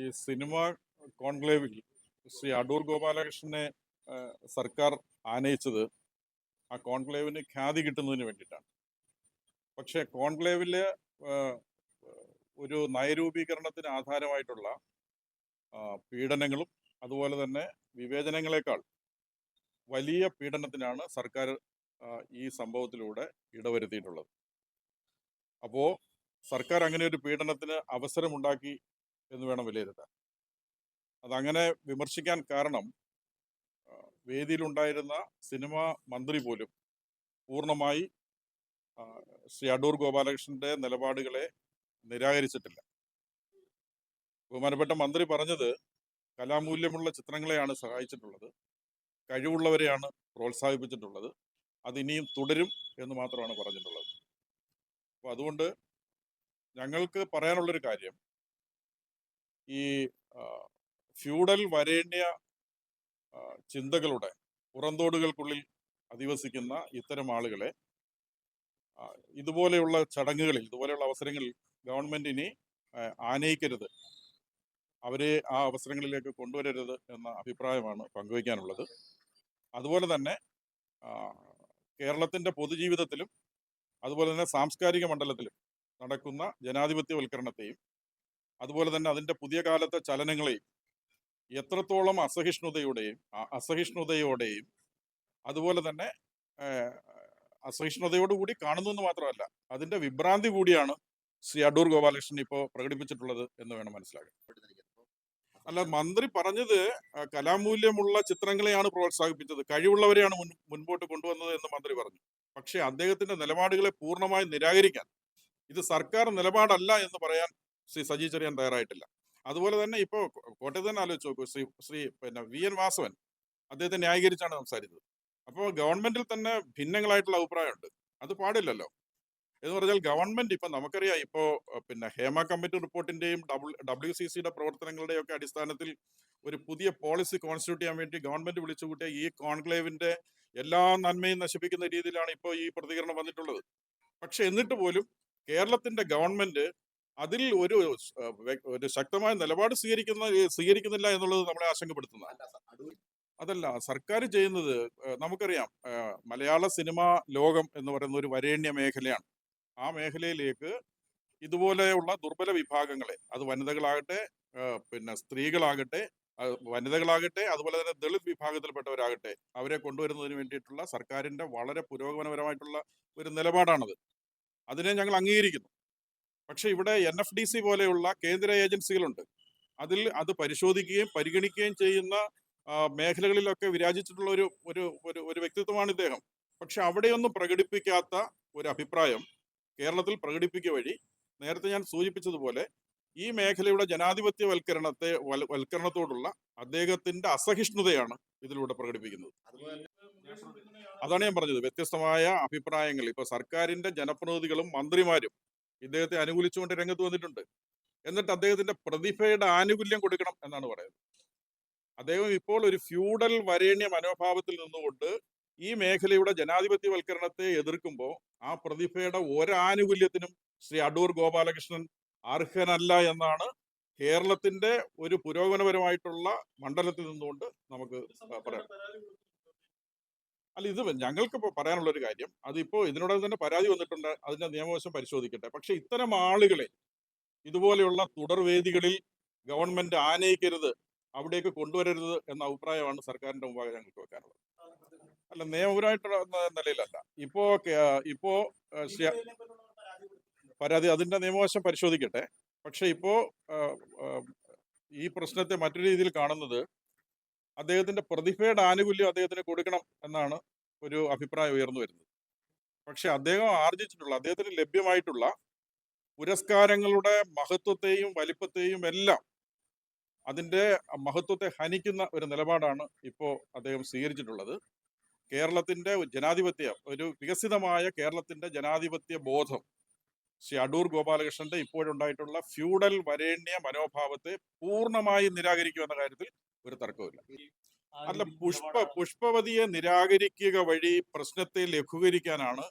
ഈ സിനിമ കോൺക്ലേവിൽ ശ്രീ അടൂർ ഗോപാലകൃഷ്ണനെ സർക്കാർ ആനയിച്ചത് ആ കോൺക്ലേവിന് ഖ്യാതി കിട്ടുന്നതിന് വേണ്ടിയിട്ടാണ്. പക്ഷെ കോൺക്ലേവിൽ ഒരു നയരൂപീകരണത്തിന് ആധാരമായിട്ടുള്ള പീഡനങ്ങളും അതുപോലെ തന്നെ വിവേചനങ്ങളെക്കാൾ വലിയ പീഡനത്തിനാണ് സർക്കാർ ഈ സംഭവത്തിലൂടെ ഇടവരുത്തിയിട്ടുള്ളത്. അപ്പോൾ സർക്കാർ അങ്ങനെ ഒരു പീഡനത്തിന് അവസരമുണ്ടാക്കി എന്ന് വേണം വിലയിരുത്താൻ. അതങ്ങനെ വിമർശിക്കാൻ കാരണം വേദിയിലുണ്ടായിരുന്ന സിനിമാ മന്ത്രി പോലും പൂർണമായി ശ്രീ അടൂർ ഗോപാലകൃഷ്ണന്റെ നിലപാടുകളെ നിരാകരിച്ചിട്ടില്ല. ബഹുമാനപ്പെട്ട മന്ത്രി പറഞ്ഞത് കലാമൂല്യമുള്ള ചിത്രങ്ങളെയാണ് സഹായിച്ചിട്ടുള്ളത് കഴിവുള്ളവരെയാണ് പ്രോത്സാഹിപ്പിച്ചിട്ടുള്ളത് അത് ഇനിയും തുടരും എന്ന് മാത്രമാണ് പറഞ്ഞിട്ടുള്ളത്. അപ്പോൾ അതുകൊണ്ട് ഞങ്ങൾക്ക് പറയാനുള്ളൊരു കാര്യം ഈ ഫ്യൂഡൽ വരേണ്യ ചിന്തകളുടെ പുറന്തോടുകൾക്കുള്ളിൽ അധിവസിക്കുന്ന ഇത്തരം ആളുകളെ ഇതുപോലെയുള്ള ചടങ്ങുകളിൽ ഇതുപോലെയുള്ള അവസരങ്ങളിൽ ഗവൺമെന്റ് ഇനി ആനയിക്കരുത്. അവരെ ആ അവസരങ്ങളിലേക്ക് കൊണ്ടുവരരുത് എന്ന അഭിപ്രായമാണ് പങ്കുവയ്ക്കാനുള്ളത്. അതുപോലെ തന്നെ കേരളത്തിന്റെ പൊതുജീവിതത്തിലും അതുപോലെ തന്നെ സാംസ്കാരിക മണ്ഡലത്തിലും നടക്കുന്ന ജനാധിപത്യവൽക്കരണത്തെയും അതുപോലെ തന്നെ അതിന്റെ പുതിയ കാലത്തെ ചലനങ്ങളെയും എത്രത്തോളം അസഹിഷ്ണുതയുടെയും അസഹിഷ്ണുതയോടെയും അതുപോലെ തന്നെ അസഹിഷ്ണുതയോടുകൂടി കാണുന്നു എന്ന് മാത്രമല്ല അതിന്റെ വിഭ്രാന്തി കൂടിയാണ് ശ്രീ അടൂർ ഗോപാലകൃഷ്ണൻ ഇപ്പോൾ പ്രകടിപ്പിച്ചിട്ടുള്ളത് എന്ന് വേണം മനസ്സിലാക്കാൻ. അല്ല മന്ത്രി പറഞ്ഞത് കലാമൂല്യമുള്ള ചിത്രങ്ങളെയാണ് പ്രോത്സാഹിപ്പിച്ചത് കഴിവുള്ളവരെയാണ് മുൻ മുൻപോട്ട് കൊണ്ടുവന്നത് എന്ന് മന്ത്രി പറഞ്ഞു. പക്ഷേ അദ്ദേഹത്തിന്റെ നിലപാടുകളെ പൂർണമായി നിരാകരിക്കാൻ ഇത് സർക്കാർ നിലപാടല്ല എന്ന് പറയാൻ ശ്രീ സജി ചെറിയാൻ തയ്യാറായിട്ടില്ല. അതുപോലെ തന്നെ ഇപ്പോ കോ- കോട്ടയത്ത് തന്നെ ആലോചിച്ച് നോക്കൂ. ശ്രീ ശ്രീ പിന്നെ വി എൻ വാസവൻ അദ്ദേഹത്തെ ന്യായീകരിച്ചാണ് സംസാരിച്ചത്. അപ്പോൾ ഗവൺമെന്റിൽ തന്നെ ഭിന്നങ്ങളായിട്ടുള്ള അഭിപ്രായമുണ്ട്. അത് പാടില്ലല്ലോ. എന്ന് പറഞ്ഞാൽ ഗവൺമെന്റ് ഇപ്പൊ നമുക്കറിയാം ഇപ്പോ പിന്നെ ഹേമ കമ്മിറ്റി റിപ്പോർട്ടിന്റെയും ഡബ്ല്യു സി സിയുടെ പ്രവർത്തനങ്ങളുടെയും ഒക്കെ അടിസ്ഥാനത്തിൽ ഒരു പുതിയ പോളിസി കോൺസ്റ്റിറ്റ്യൂട്ട് ചെയ്യാൻ വേണ്ടി ഗവൺമെന്റ് വിളിച്ചു കൂട്ടിയ ഈ കോൺക്ലേവിന്റെ എല്ലാ നന്മയും നശിപ്പിക്കുന്ന രീതിയിലാണ് ഇപ്പോൾ ഈ പ്രതികരണം വന്നിട്ടുള്ളത്. പക്ഷെ എന്നിട്ട് പോലും കേരളത്തിന്റെ ഗവൺമെന്റ് അതിൽ ഒരു ഒരു ശക്തമായ നിലപാട് സ്വീകരിക്കുന്ന സ്വീകരിക്കുന്നില്ല എന്നുള്ളത് നമ്മളെ ആശങ്കപ്പെടുത്തുന്ന അതല്ല സർക്കാർ ചെയ്യുന്നത് നമുക്കറിയാം മലയാള സിനിമാ ലോകം എന്ന് പറയുന്ന ഒരു വരേണ്യ മേഖലയാണ്. ആ മേഖലയിലേക്ക് ഇതുപോലെയുള്ള ദുർബല വിഭാഗങ്ങളെ അത് വനിതകളാകട്ടെ പിന്നെ സ്ത്രീകളാകട്ടെ വനിതകളാകട്ടെ അതുപോലെ തന്നെ ദളിത് വിഭാഗത്തിൽപ്പെട്ടവരാകട്ടെ അവരെ കൊണ്ടുവരുന്നതിന് വേണ്ടിയിട്ടുള്ള സർക്കാരിന്റെ വളരെ പുരോഗമനപരമായിട്ടുള്ള ഒരു നിലപാടാണത്. അതിനെ ഞങ്ങൾ അംഗീകരിക്കുന്നു. പക്ഷെ ഇവിടെ എൻ എഫ് ഡി സി പോലെയുള്ള കേന്ദ്ര ഏജൻസികളുണ്ട്. അതിൽ അത് പരിശോധിക്കുകയും പരിഗണിക്കുകയും ചെയ്യുന്ന മേഖലകളിലൊക്കെ വിരാജിച്ചിട്ടുള്ള ഒരു ഒരു ഒരു വ്യക്തിത്വമാണ് ഇദ്ദേഹം. പക്ഷെ അവിടെയൊന്നും പ്രകടിപ്പിക്കാത്ത ഒരു അഭിപ്രായം കേരളത്തിൽ പ്രകടിപ്പിക്കുക വഴി നേരത്തെ ഞാൻ സൂചിപ്പിച്ചതുപോലെ ഈ മേഖലയുടെ ജനാധിപത്യവൽക്കരണത്തെ വൽ- വൽക്കരണത്തോടുള്ള അദ്ദേഹത്തിന്റെ അസഹിഷ്ണുതയാണ് ഇതിലൂടെ പ്രകടിപ്പിക്കുന്നത്. അതാണ് ഞാൻ പറഞ്ഞത്. വ്യത്യസ്തമായ അഭിപ്രായങ്ങൾ. ഇപ്പൊ സർക്കാരിന്റെ ജനപ്രതിനിധികളും മന്ത്രിമാരും ഇദ്ദേഹത്തെ അനുകൂലിച്ചുകൊണ്ട് രംഗത്ത് വന്നിട്ടുണ്ട്. എന്നിട്ട് അദ്ദേഹത്തിന്റെ പ്രതിഭയുടെ ആനുകൂല്യം കൊടുക്കണം എന്നാണ് പറയുന്നത്. അദ്ദേഹം ഇപ്പോൾ ഒരു ഫ്യൂഡൽ വരേണ്യ മനോഭാവത്തിൽ നിന്നുകൊണ്ട് ഈ മേഖലയുടെ ജനാധിപത്യവൽക്കരണത്തെ എതിർക്കുമ്പോൾ ആ പ്രതിഭയുടെ ഒരാനുകൂല്യത്തിനും ശ്രീ അടൂർ ഗോപാലകൃഷ്ണൻ അർഹനല്ല എന്നാണ് കേരളത്തിന്റെ ഒരു പുരോഗമനപരമായിട്ടുള്ള മണ്ഡലത്തിൽ നിന്നുകൊണ്ട് നമുക്ക് പറയാം. അല്ല ഇത് ഞങ്ങൾക്ക് ഇപ്പോൾ പറയാനുള്ള ഒരു കാര്യം അതിപ്പോൾ ഇതിനോട് തന്നെ പരാതി വന്നിട്ടുണ്ട് അതിന്റെ നിയമവശം പരിശോധിക്കട്ടെ. പക്ഷേ ഇത്തരം ആളുകളെ ഇതുപോലെയുള്ള തുടർവേദികളിൽ ഗവൺമെന്റ് ആനയിക്കരുത് അവിടേക്ക് കൊണ്ടുവരരുത് എന്ന അഭിപ്രായമാണ് സർക്കാരിന്റെ മുമ്പാകെ ഞങ്ങൾക്ക് വെക്കാനുള്ളത്. അല്ല നിയമപരമായിട്ടുള്ള നിലയിലല്ല. ഇപ്പോ ഇപ്പോ പരാതി അതിന്റെ നിയമവശം പരിശോധിക്കട്ടെ. പക്ഷേ ഇപ്പോ ഈ പ്രശ്നത്തെ മറ്റൊരു രീതിയിൽ കാണുന്നത് അദ്ദേഹത്തിന്റെ പ്രതിഭയുടെ ആനുകൂല്യം അദ്ദേഹത്തിന് കൊടുക്കണം എന്നാണ് ഒരു അഭിപ്രായം ഉയർന്നു വരുന്നത്. പക്ഷെ അദ്ദേഹം ആർജിച്ചിട്ടുള്ള അദ്ദേഹത്തിന് ലഭ്യമായിട്ടുള്ള പുരസ്കാരങ്ങളുടെ മഹത്വത്തെയും വലിപ്പത്തെയും എല്ലാം അതിന്റെ മഹത്വത്തെ ഹനിക്കുന്ന ഒരു നിലപാടാണ് ഇപ്പോൾ അദ്ദേഹം സ്വീകരിച്ചിട്ടുള്ളത്. കേരളത്തിന്റെ ജനാധിപത്യ ഒരു വികസിതമായ കേരളത്തിന്റെ ജനാധിപത്യ ബോധം ശ്രീ അടൂർ ഗോപാലകൃഷ്ണന്റെ ഇപ്പോഴുണ്ടായിട്ടുള്ള ഫ്യൂഡൽ വരേണ്യ മനോഭാവത്തെ പൂർണമായി നിരാകരിക്കുമെന്ന കാര്യത്തിൽ ഒരു തർക്കവുമില്ല. അല്ല പുഷ്പ പുഷ്പവതിയെ നിരാകരിക്കുക വഴി പ്രശ്നത്തെ ലഘൂകരിക്കാനാണ്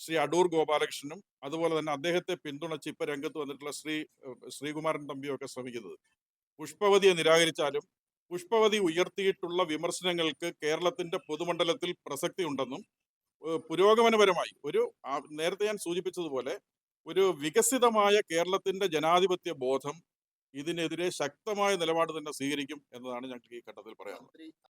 ശ്രീ അടൂർ ഗോപാലകൃഷ്ണനും അതുപോലെ തന്നെ അദ്ദേഹത്തെ പിന്തുണച്ച് ഇപ്പൊ രംഗത്ത് വന്നിട്ടുള്ള ശ്രീ ശ്രീകുമാരൻ തമ്പിയും ഒക്കെ ശ്രമിക്കുന്നത്. പുഷ്പവതിയെ നിരാകരിച്ചാലും പുഷ്പവതി ഉയർത്തിയിട്ടുള്ള വിമർശനങ്ങൾക്ക് കേരളത്തിന്റെ പൊതുമണ്ഡലത്തിൽ പ്രസക്തി ഉണ്ടെന്നും പുരോഗമനപരമായി ഒരു നേരത്തെ ഞാൻ സൂചിപ്പിച്ചതുപോലെ ഒരു വികസിതമായ കേരളത്തിന്റെ ജനാധിപത്യ ബോധം ഇതിനെതിരെ ശക്തമായ നിലപാട് തന്നെ സ്വീകരിക്കും എന്നതാണ് ഞങ്ങൾക്ക് ഈ ഘട്ടത്തിൽ പറയാനുള്ളത്.